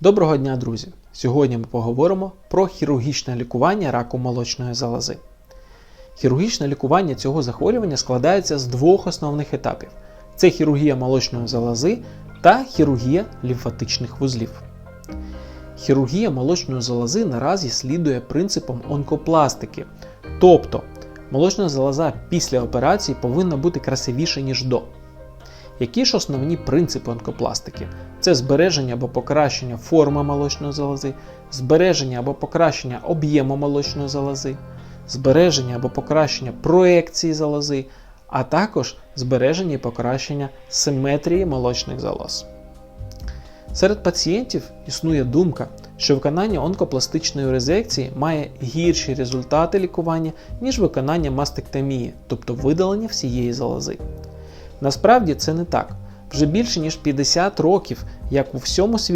Доброго дня, друзі! Сьогодні ми поговоримо про хірургічне лікування раку молочної залози. Хірургічне лікування цього захворювання складається з двох основних етапів: це хірургія молочної залози та хірургія лімфатичних вузлів. Хірургія молочної залози наразі слідує принципам онкопластики, тобто молочна залоза після операції повинна бути красивіше, ніж до. Які ж основні принципи онкопластики? Це збереження або покращення форми молочної залози, збереження або покращення об'єму молочної залози, збереження або покращення проекції залози, а також збереження і покращення симетрії молочних залоз. Серед пацієнтів існує думка, що виконання онкопластичної резекції має гірші результати лікування, ніж виконання мастектомії, тобто видалення всієї залози. Насправді це не так. Вже більше ніж 50 років, як у всьому світі.